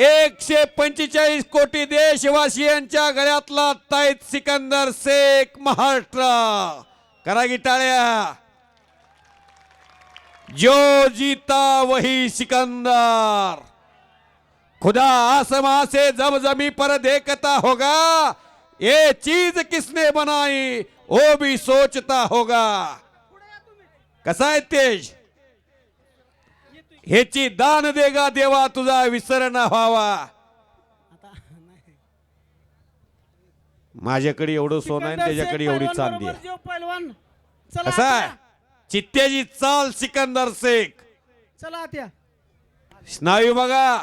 एकशे पंचेचाळीस कोटी देशवासियांच्या गळ्यातला ताईत सिकंदर शेख महाराष्ट्र. करा गिटाळ्या जो जीता वही सिकंदर. खुदा आसमां से जब जमी पर देखता होगा. ये चीज किसने बनाई वो भी सोचता होगा. कसा आहे तेज? ह्याची दान देगा देवा तुझा विसर न व्हावा. माझ्याकडे एवढं सोनं आहे त्याच्याकडे एवढी चांदी आहे. पैलवान. कसा. चित्त्याची चाल सिकंदर शेख. चला आत्या. स्नायू बघा.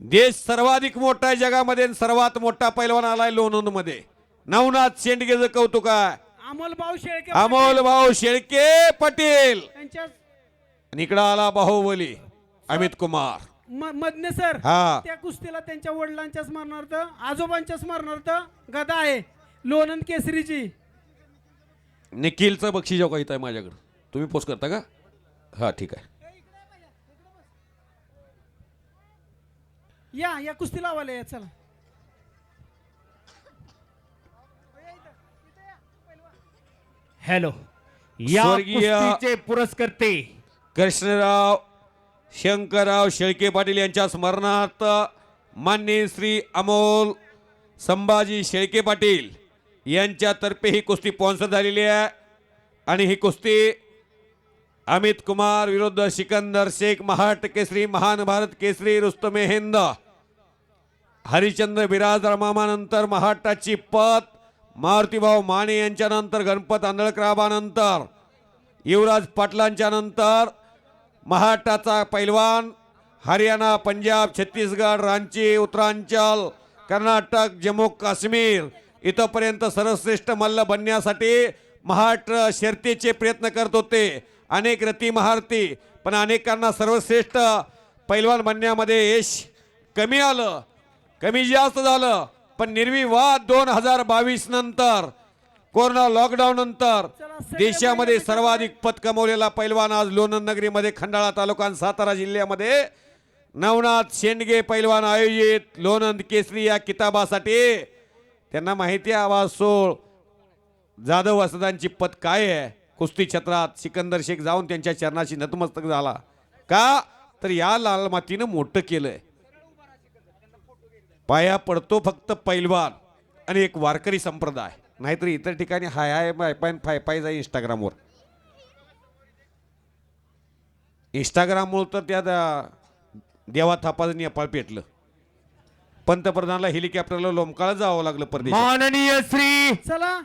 देश सर्वाधिक मोठा आहे जगामध्ये सर्वात मोठा पैलवान आलाय लोणंदमध्ये नवनाथ शेंडगेचं कौतुक आहे. अमोल भाऊ शेळके अमोल भाऊ शेळके पटेल. त्यांच्या इकडं आला बाहुबली अमित कुमार. म- मदने सर हा. त्या कुस्तीला त्यांच्या वडिलांच्या स्मरणार्थ आजोबांच्या स्मरणार्थ गदा आहे लोणंद केसरीची. निखिलचं बक्षीस जेव्हा इथं आहे माझ्याकडं? तुम्ही पोस्ट करता का? हा ठीक आहे. या या कुस्ती लावायला या चला. हॅलो या स्वर्गीय- कुस्तीचे पुरस्कर्ते कृष्णराव शंकरराव शेळके पाटील यांच्या स्मरणार्थ मान्य श्री अमोल संभाजी शेळके पाटील यांच्यातर्फे ही कुस्ती स्पॉन्सर झालेली आहे. आणि ही कुस्ती अमित कुमार विरुद्ध सिकंदर शेख महाट केसरी महान भारत केसरी रुस्तमे हिंद हरिचंद्र बिराजदार मामानंतर महाटाची पत मारुतीभाऊ माने यांच्यानंतर गणपत आंधळकराबानंतर युवराज पाटलांच्या नंतर महाराष्ट्राचा पैलवान हरियाणा पंजाब छत्तीसगड रांची उत्तरांचल कर्नाटक जम्मू काश्मीर इथंपर्यंत सर्वश्रेष्ठ मल्ल बनण्यासाठी महाराष्ट्र शर्तीचे प्रयत्न करत होते. अनेक रती महारथी पण अनेकांना सर्वश्रेष्ठ पैलवान बनण्यामध्ये यश कमी आलं. कमी जास्त झालं पण निर्विवाद दोन हजार बावीस नंतर कोरोना लॉकडाऊन नंतर देशामध्ये सर्वाधिक पद कमवलेला पैलवान आज लोणंद नगरीमध्ये खंडाळा तालुका आणि सातारा जिल्ह्यामध्ये. नवनाथ शेंडगे पैलवान आयोजित लोणंद केसरी या किताबासाठी. त्यांना माहिती आहे आवाज सोळ. जाधव वसदांची पद काय आहे? कुस्ती छत्रात सिकंदर शेख जाऊन त्यांच्या चरणाशी नतमस्तक झाला. का? तर या लाल मातीनं मोठं केलंय. पाया पडतो फक्त पैलवान आणि एक वारकरी संप्रदाय. नाहीतर इतर ठिकाणी हाय हाय पाय पाय फाय पाय जाई इंस्टाग्रामवर इंस्टाग्राममुळं तर त्या देवा थापाचं नेपाळ पेटलं. पंतप्रधानाला हेलिकॉप्टरला लोमकाळं जावं लागलं परदेश माननीय श्री चला.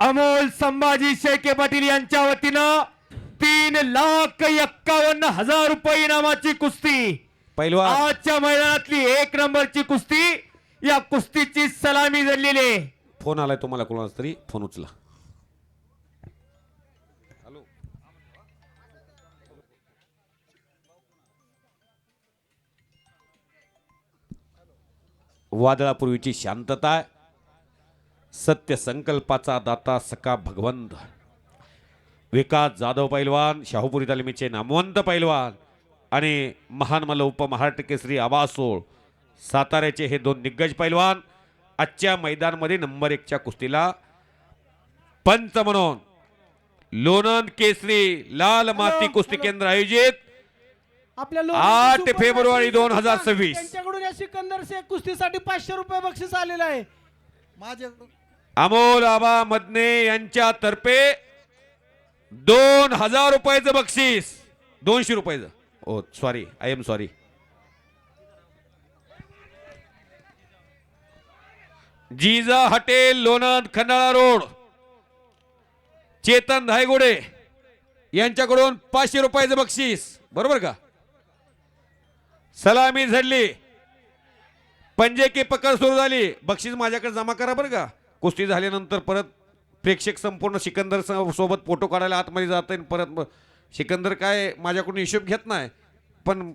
अमोल संभाजी शेळके पाटील यांच्या वतीनं तीन लाख एक्कावन्न हजार रुपये इनामाची कुस्ती. पैलवान. आजच्या मैदानातली एक नंबरची कुस्ती या कुस्तीची सलामी झालेली आहे. फोन आलाय तुम्हाला कोणाचा तरी? फोन उचला. वादळापूर्वीची शांतता आहे. सत्य संकल्पाचा दाता सका भगवंत. विकास जाधव पैलवान शाहूपुरी तालमीचे नामवंत पैलवान आणि महान मल्ल उपमहाराष्ट्र केसरी आबासोळ साताऱ्याचे हे दोन दिग्गज पैलवान आजच्या मैदानमध्ये नंबर एकच्या कुस्तीला पंच म्हणून लोणंद केसरी लाल माती कुस्ती केंद्र आयोजित आपल्या आठ फेब्रुवारी मास्टर 2026. त्यांच्याकडून या सिकंदर शेख कुस्तीसाठी पाचशे रुपये बक्षीस आलेलं आहे. माझ्याकडून अमोल आबा मदने यांच्यातर्फे दोन हजार रुपयाचं बक्षीस. दोनशे रुपयाचं. ओ sorry I am sorry Jija hotel Lonand Khandala road. Chetan Dhaygude यांच्याकडून पाचशे रुपयाचं बक्षीस. बरोबर का? सलामी झडली. पंजे की पकड सुरू झाली. बक्षीस माझ्याकडे जमा करा बरं का? कुस्ती झाल्यानंतर परत प्रेक्षक संपूर्ण सिकंदर स- सोबत फोटो काढायला आतमध्ये जात परत सिकंदर काय माझ्याकडून हिशोब घेत नाही. पण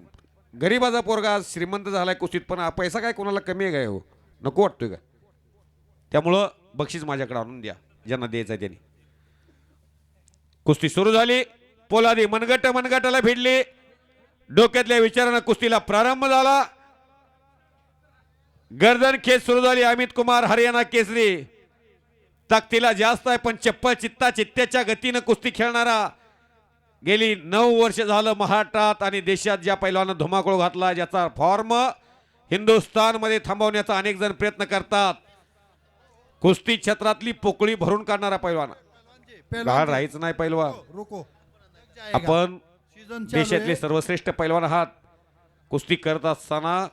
गरीबाचा पोरगा आज श्रीमंत झालाय कुस्तीत. पण पैसा काय कोणाला कमी आहे काय हो? नको वाटतोय का? त्यामुळं बक्षीस माझ्याकडे आणून द्या ज्यांना द्यायचं आहे त्यांनी. कुस्ती सुरू झाली पोलादी मनगट मनगटाला भिडली डोक्यातल्या विचारानं कुस्तीला प्रारंभ झाला. गर्दन खेच सुरू झाली अमित कुमार हरियाणा केसरी. ताकदीला जास्त आहे पण चप्पल चित्ता चित्त्याच्या गतीनं कुस्ती खेळणारा. गेली नऊ वर्ष झालं महाराष्ट्रात आणि देशात ज्या पैलवानं धुमाकूळ घातला ज्याचा फॉर्म हिंदुस्थानमध्ये थांबवण्याचा अनेक जण प्रयत्न करतात. कुस्ती क्षेत्रातली पोकळी भरून काढणारा पैलवान. गाड राहायच नाही पैलवान. रुको. आपण देशातले सर्वश्रेष्ठ पैलवान आहात. कुस्ती करत असताना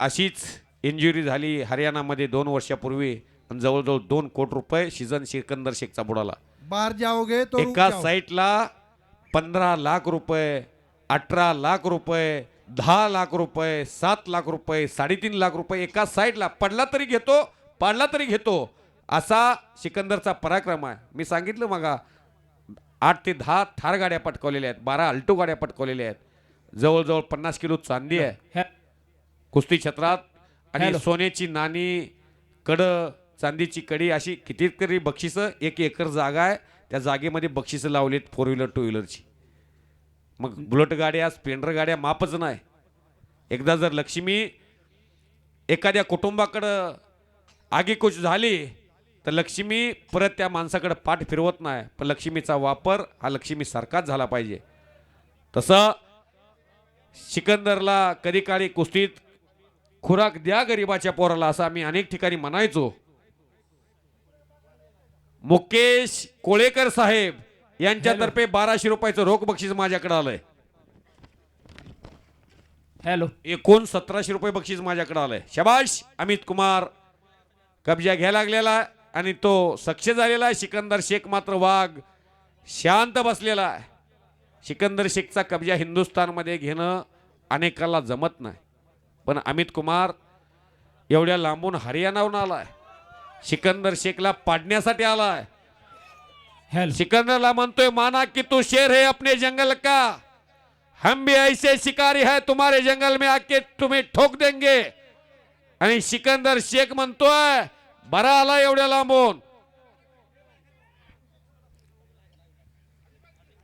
अशीच इंजुरी झाली हरियाणामध्ये दोन वर्षापूर्वी आणि जवळजवळ दोन कोटी रुपये सीझन सिकंदर शेखचा बुडाला बाहर जाओगे तो एका. साईटला पंधरा लाख रुपये अठरा लाख रुपये दहा लाख रुपये सात लाख रुपये साडेतीन लाख रुपये एका साईडला पडला तरी घेतो पाडला तरी घेतो. असा सिकंदरचा पराक्रम आहे. मी सांगितलं मगा आठ ते दहा थार गाड्या पटकवलेल्या आहेत बारा अल्टो गाड्या पटकवलेल्या आहेत. जवळजवळ पन्नास किलो चांदी आहे. कुस्ती क्षेत्रात आणि. सोन्याची नाणी कड चांदीची कडी अशी कितीतरी बक्षिसं एक एकर जागा आहे. त्या जागेमध्ये बक्षिसं लावलीत फोर व्हीलर टू व्हीलरची मग बुलेट गाड्या स्प्लेंडर गाड्या मापच नाही. एकदा जर लक्ष्मी एखाद्या कुटुंबाकडं आगीकूच झाली तर लक्ष्मी परत त्या माणसाकडे पाठ फिरवत नाही पण लक्ष्मीचा वापर हा लक्ष्मी सारखाच झाला पाहिजे. तसं सिकंदरला कधी काळी कुस्तीत खुराक द्या गरिबाच्या पोराला असं आम्ही अनेक ठिकाणी म्हणायचो. मुकेश कोळेकर साहेब यांच्यातर्फे बाराशे रुपयाचं रोख बक्षीस माझ्याकडे आलंय. हॅलो. एकूण सतराशे रुपये बक्षीस माझ्याकडे आलंय. शबाश अमित कुमार. कब्जा घ्यायला लागलेला. आणि तो सक्ष झालेला आहे. सिकंदर शेख मात्र वाघ शांत बसलेला आहे. सिकंदर शेखचा कब्जा हिंदुस्थानमध्ये घेणं अनेकाला जमत नाही. पण अमित कुमार एवढ्या लांबून हरियाणाहून आलाय. सिकंदर शेखला पाडण्यासाठी आलाय. हॅलो सिकंदरला म्हणतोय माना कि तू शेर है अपने जंगल का? हम भी ऐसे शिकारी है तुम्हारे जंगल में आके तुम्हें ठोक देंगे. आणि सिकंदर शेख म्हणतोय बरा आला एवढ्या लांबून.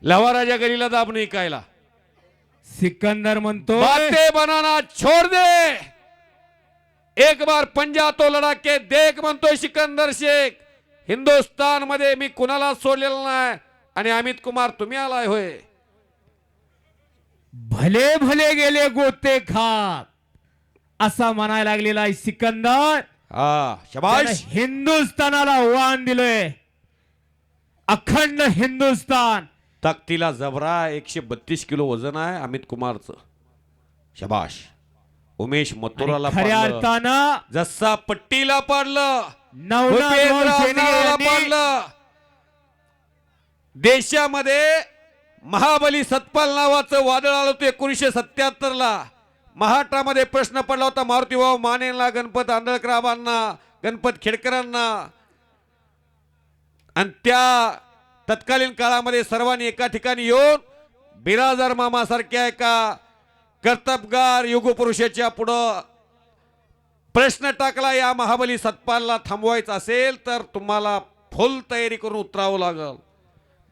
लवाराजा गलीला दाब नाही कायला सिकंदर म्हणतो बातें बनाना छोड़ दे. एक बार पंजा तो लढा के देख म्हणतोय सिकंदर शेख. हिंदुस्थानमध्ये मी कुणाला सोडलेलं नाही आणि अमित कुमार तुम्ही आलाय होय. भले भले गेले गोते खात असा म्हणायला लागलेला आहे सिकंदर. शबाश. हिंदुस्थानाला आव्हान दिलंय. अखंड हिंदुस्थान. ताकतीला जबरा एकशे बत्तीस किलो वजन आहे अमित कुमारचं. शबाश. उमेश मथुराला खऱ्या पाडलं. अर्थानं जसा पट्टीला पाडलं. नवनाथ भूपेंद्र गोडसेने अण्णाला यांनी- पाडलं. देशामध्ये महाबली सतपाल नावाचं वादळ आलं होतं एकोणीसशे सत्याहत्तर ला महाराष्ट्रामध्ये प्रश्न पडला होता मारुतीभाऊ मानेला गणपत आंधळकराबांना गणपत खेडकरांना. आणि त्या तत्कालीन काळामध्ये सर्वांनी एका ठिकाणी येऊन बिराजर मामासारख्या एका कर्तबगार युगपुरुषाच्या पुढं प्रश्न टाकला या महाबली सतपालला थांबवायचा असेल तर तुम्हाला फुल तयारी करून उतरावं लागल.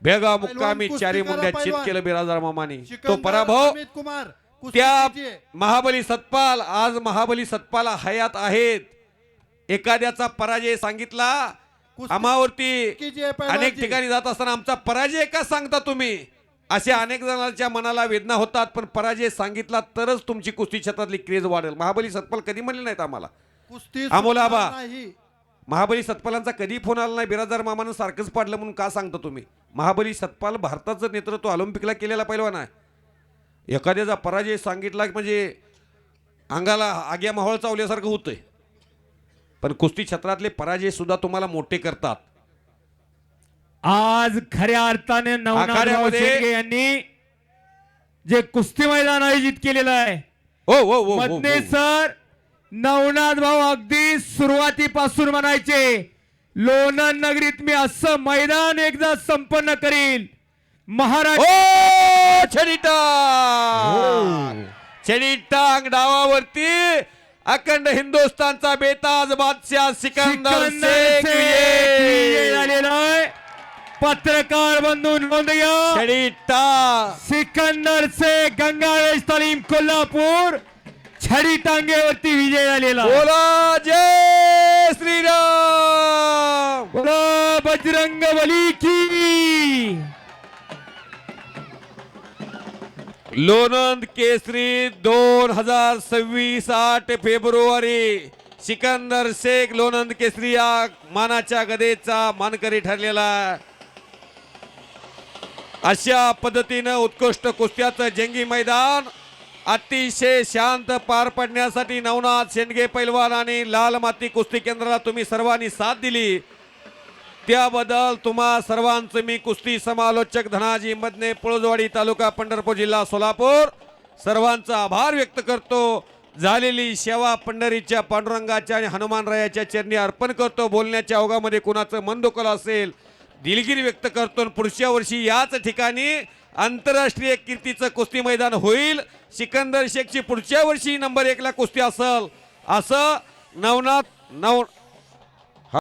बेगा मुक्कामी चारी करा, मुंड्या चित. केलं बिराजदार मामानी. तो पराभव कुमार. त्या. महाबली सतपाल आज महाबली सतपाला हयात आहेत. एखाद्याचा पराजय सांगितला आमावरती पैलवान अनेक. ठिकाणी जात असताना आमचा पराजय का सांगता तुम्ही? असे अनेक जणांच्या मनाला वेदना होतात पण पराजय सांगितला तरच तुमची कुस्ती क्षेत्रातली क्रेज वाढेल. महाबली सतपाल कधी म्हणले नाहीत आम्हाला? कुस्ती आबा. महाबली सतपालांचा कधी फोन आला नाही? बिराजदार मामानं सारखंच पाडलं म्हणून का सांगता तुम्ही? महाबली सतपाल भारताचं नेतृत्व ऑलिम्पिकला केलेला पहिलवान आहे. एखाद्याचा पराजय सांगितला की म्हणजे अंगाला आग्या माहोळ चावल्यासारखं होतंय. पण कुस्ती क्षेत्रातले पराजय सुद्धा तुम्हाला मोठे करतात. आज खऱ्या अर्थाने नवनाथ आखाड्यामध्ये- शेंडगे यांनी जे कुस्ती मैदान आयोजित केलेलं आहे हो हो हो, हो मधने हो. सर नवनाथ भाऊ अगदी सुरुवातीपासून म्हणायचे लोणंद नगरीत मी असं मैदान एकदा संपन्न करील महाराष्ट्र ओ डावावरती अखंड हिंदुस्थानचा बेताज बादशाह सिकंदर. झालेला आहे. पत्रकार बंधू नोंद घ्या सिकंदर से गंगावेश तालीम कोल्हापूर. छडी टांगेवरती विजय झालेला बोला जय श्रीराम! बोला बजरंग बली की. लोणंद केसरी दोन हजार सव्वीस आठ फेब्रुवारी. सिकंदर शेख लोणंद केसरी या मानाच्या गदेचा मानकरी ठरलेला. अशा पद्धतीनं उत्कृष्ट कुस्त्याचं जंगी मैदान अतिशय शांत पार पडण्यासाठी नवनाथ शेंडगे पैलवान आणि लाल माती कुस्ती केंद्राला तुम्ही सर्वांनी साथ दिली. त्याबद्दल तुम्हा सर्वांचं मी कुस्ती समालोचक धनाजी मदने पुळजवाडी तालुका पंढरपूर जिल्हा सोलापूर. सर्वांचा आभार व्यक्त करतो. झालेली सेवा पंढरीच्या पांडुरंगाच्या आणि हनुमानरायाच्या चरणी अर्पण करतो. बोलण्याच्या ओघामध्ये कुणाचं मन दुखलं असेल दिलगिरी व्यक्त करतो. आणि पुढच्या वर्षी याच ठिकाणी आंतरराष्ट्रीय कीर्तीचं कुस्ती मैदान होईल. सिकंदर शेखची पुढच्या वर्षी नंबर एकला कुस्ती असल. असं नवनाथ नव